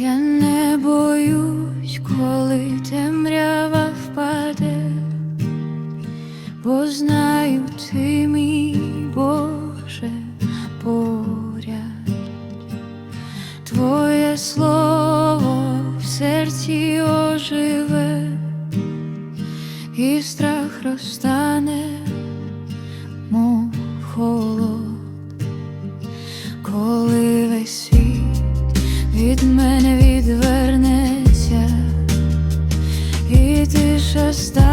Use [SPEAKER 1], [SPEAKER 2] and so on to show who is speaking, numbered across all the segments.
[SPEAKER 1] Я не боюсь, коли темрява впаде, бо знаю ти мій Боже поряд, Твоє слово в серці оживе, і страх розтане, мов холод. від мене відвернеться, і ти стане.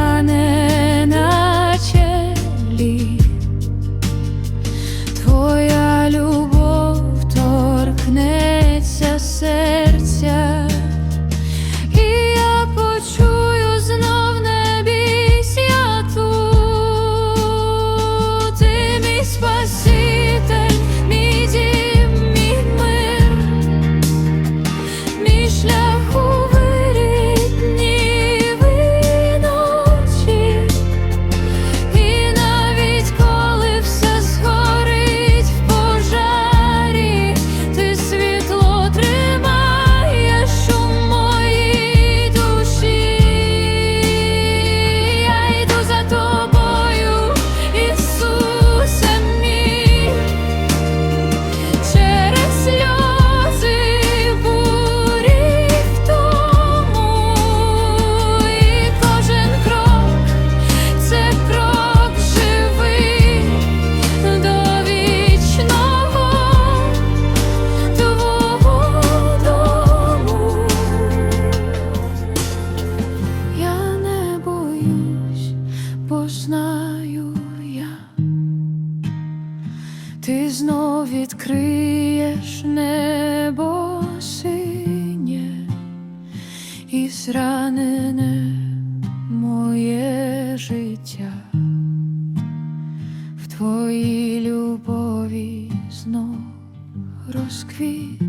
[SPEAKER 1] Ти знов відкриєш небо синє і зранене моє життя в твоїй любові знов розквіт.